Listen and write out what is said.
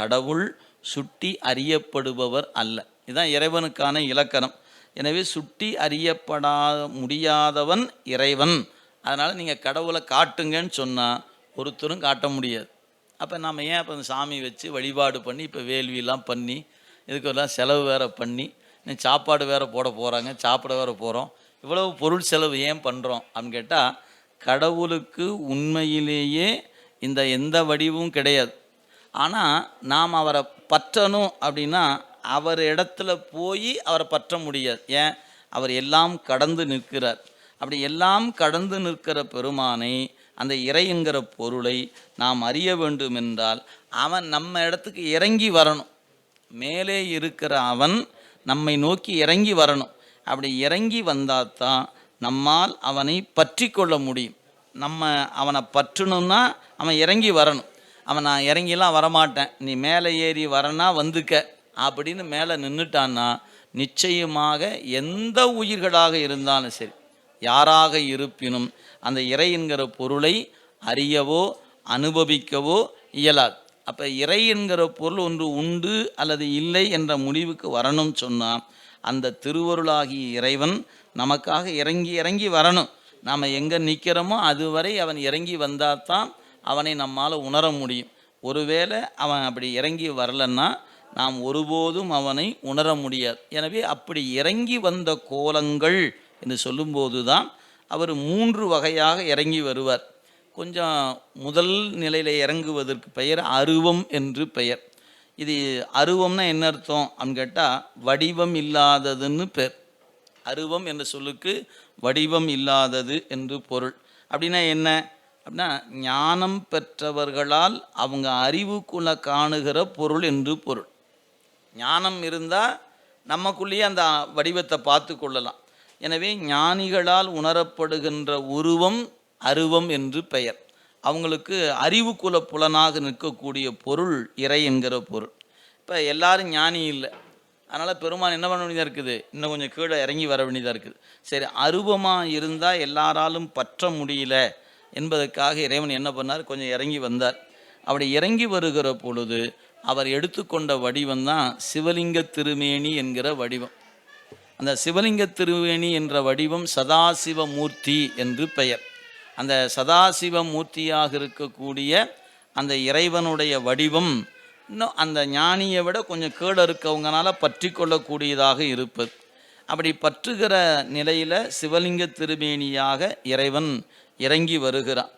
கடவுள் சுட்டி அறியப்படுபவர் அல்ல. இதுதான் இறைவனுக்கான இலக்கணம். எனவே சுட்டி அறியப்படா முடியாதவன் இறைவன். அதனால் நீங்கள் கடவுளை காட்டுங்கன்னு சொன்னால் ஒருத்தரும் காட்ட முடியாது. அப்போ நம்ம ஏன் இப்போ சாமி வச்சு வழிபாடு பண்ணி இப்போ வேள்வியெல்லாம் பண்ணி இதுக்கெல்லாம் செலவு வேற பண்ணி சாப்பாடு வேறு போட போகிறாங்க சாப்பிட வேறு போகிறோம் இவ்வளவு பொருள் செலவு ஏன் பண்ணுறோம் அப்படின்னு கேட்டால் கடவுளுக்கு உண்மையிலேயே இந்த எந்த வடிவும் கிடையாது. ஆனால் நாம் அவரை பற்றணும் அப்படின்னா அவர் இடத்துல போய் அவரை பற்ற முடியாது. ஏன்? அவர் எல்லாம் கடந்து நிற்கிறார். அப்படி எல்லாம் கடந்து நிற்கிற பெருமானை அந்த இறை என்கிற பொருளை நாம் அறிய வேண்டும் என்றால் அவன் நம்ம இடத்துக்கு இறங்கி வரணும். மேலே இருக்கிற அவன் நம்மை நோக்கி இறங்கி வரணும். அப்படி இறங்கி வந்தால் தான் நம்மால் அவனை பற்றி கொள்ள முடியும். நம்ம அவனை பற்றணும்னா அவன் இறங்கி வரணும். அவன் நான் இறங்கிலாம் வரமாட்டேன். நீ மேலே ஏறி வரனா வந்துக்க. அப்படின்னு மேலே நின்றுட்டான்னா நிச்சயமாக எந்த உயிர்களாக இருந்தாலும் சரி யாராக இருப்பினும் அந்த இறை என்கிற பொருளை அறியவோ அனுபவிக்கவோ இயலாது. அப்போ இறை என்கிற பொருள் ஒன்று உண்டு அல்லது இல்லை என்ற முடிவுக்கு வரணும் சொன்னால் அந்த திருவருளாகிய இறைவன் நமக்காக இறங்கி இறங்கி வரணும். நாம் எங்கே நிற்கிறோமோ அதுவரை அவன் இறங்கி வந்தால் தான் அவனை நம்மால் உணர முடியும். ஒருவேளை அவன் அப்படி இறங்கி வரலன்னா நாம் ஒருபோதும் அவனை உணர முடியாது. எனவே அப்படி இறங்கி வந்த கோலங்கள் என்று சொல்லும்போது தான் அவர் மூன்று வகையாக இறங்கி வருவார். கொஞ்சம் முதல் நிலையில் இறங்குவதற்கு பெயர் அருவம் என்று பெயர். இது அருவம்னா என்ன அர்த்தம் அப்படின்னு கேட்டால் வடிவம் இல்லாததுன்னு பேர். அருவம் என்ற சொல்லுக்கு வடிவம் இல்லாதது என்று பொருள். அப்படின்னா என்ன? அப்படின்னா ஞானம் பெற்றவர்களால் அவங்க அறிவுக்குள்ள காணுகிற பொருள் என்று பொருள். ஞானம் இருந்தால் நமக்குள்ளேயே அந்த வடிவத்தை பார்த்து கொள்ளலாம். எனவே ஞானிகளால் உணரப்படுகின்ற உருவம் அருவம் என்று பெயர். அவங்களுக்கு அறிவுக்குல புலனாக நிற்கக்கூடிய பொருள் இறை என்கிற பொருள். இப்போ எல்லாரும் ஞானி இல்லை. அதனால் பெருமான் என்ன பண்ண வேண்டியதாக இருக்குது? இன்னும் கொஞ்சம் கீழே இறங்கி வர வேண்டியதாக இருக்குது. சரி அருவமாக இருந்தால் எல்லாராலும் பற்ற முடியல. என்பதற்காக இறைவன் என்ன பண்ணார்? கொஞ்சம் இறங்கி வந்தார். அப்படி இறங்கி வருகிற பொழுது அவர் எடுத்துக்கொண்ட வடிவம் தான் சிவலிங்க திருமேனி என்கிற வடிவம். அந்த சிவலிங்க திருவேணி என்ற வடிவம் சதாசிவ மூர்த்தி என்று பெயர். அந்த சதாசிவ மூர்த்தியாக இருக்கக்கூடிய அந்த இறைவனுடைய வடிவம் இன்னும் அந்த ஞானியை விட கொஞ்சம் கேடு இருக்கவங்கனால பற்றி கொள்ளக்கூடியதாக இருப்பது. அப்படி பற்றுகிற நிலையில் சிவலிங்க திருமேனியாக இறைவன் இறங்கி வருகிறான்.